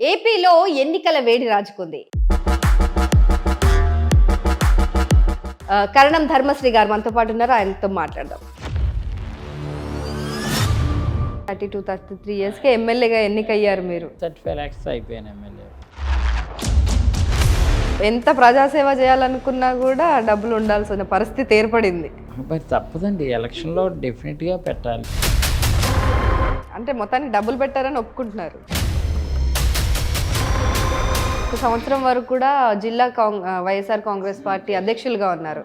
ఏపీలో ఎన్నికల వేడి రాజుకుంది. కరణం ధర్మశ్రీ గారు మనతో పాటు ఉన్నారు. ఆయనతో మాట్లాడదాం. థర్టీ టూ థర్టీ త్రీ ఇయర్స్కి ఎమ్మెల్యేగా ఎన్నికయ్యారు మీరు? థర్టీ ఫైవ్ ల్యాక్స్ అయిపోయాను ఎమ్మెల్యే. ఎంత ప్రజాసేవ చేయాలనుకున్నా కూడా డబ్బులు ఉండాల్సిన పరిస్థితి ఏర్పడింది. మరి తప్పదండి. ఎలక్షన్లో డెఫినెట్గా పెట్టాలి. అంటే మొత్తానికి డబ్బులు పెట్టారని ఒప్పుకుంటున్నారు. ఒక సంవత్సరం వరకు కూడా జిల్లా కాంగ్ వైఎస్ఆర్ కాంగ్రెస్ పార్టీ అధ్యక్షులుగా ఉన్నారు.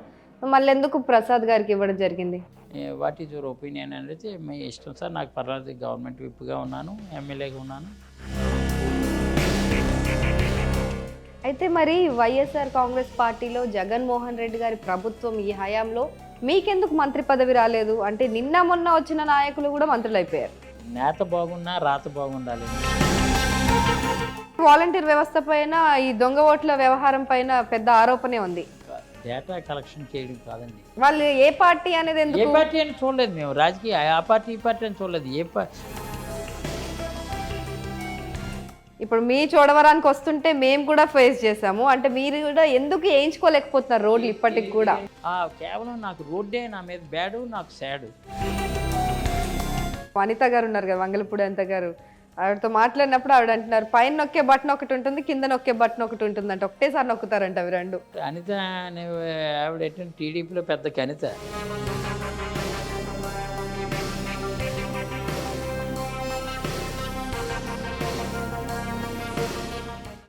మళ్ళీ ఎందుకు ప్రసాద్ గారికి ఇవ్వడం జరిగింది? వాట్ ఈజ్ యువర్ ఒపీనియన్ అనేది మీ ఇష్టం సార్. నాకు పర్వాలేదు గవర్నమెంట్ విప్గా ఉన్నాను ఎమ్మెల్యేగా ఉన్నాను. అయితే మరి వైఎస్ఆర్ కాంగ్రెస్ పార్టీలో జగన్మోహన్ రెడ్డి గారి ప్రభుత్వం ఈ హయాంలో మీకెందుకు మంత్రి పదవి రాలేదు? అంటే నిన్న మొన్న వచ్చిన నాయకులు కూడా మంత్రులు అయిపోయారు నేత బాగున్నా రాత బాగుండాలి. వాలంటీర్ వ్యవస్థ పైన ఈ దొంగ ఓట్ల వ్యవహారం పైన పెద్ద ఆరోపణే ఉంది. డేటా కలెక్షన్ చేయడం కాదండి. వాళ్ళు ఏ పార్టీ అనేది ఏ ఎందుకు? పార్టీ అని చూడలేదు మేము. రాజకీయ ఆ పార్టీ ఈ పార్టీ అని చూడలేదు. ఏ పార్టీ ఇప్పుడు మీ చూడవరానికి వస్తుంటే మేము కూడా ఫేస్ చేసాము అంటే మీరు కూడా ఎందుకు వేయించుకోలేకపోతున్నారు రోడ్లు ఇప్పటికి కూడా? ఆ, కేవలం నాకు రోడ్డే నా మీద బ్యాడు నాకు సాడు. వనిత గారు ఉన్నారు కదా వంగలపూడి అనిత గారు. ఆవిడతో మాట్లాడినప్పుడు ఆవిడ అంటున్నారు పైన నొక్కే బటన్ ఒకటి ఉంటుంది కింద నొక్కే బటన్ ఒకటి ఉంటుంది అంటే ఒకటేసారి నొక్కుతారంట అవి రెండు. అనిత ఆవిడ టీడీపీలో పెద్ద కనిత.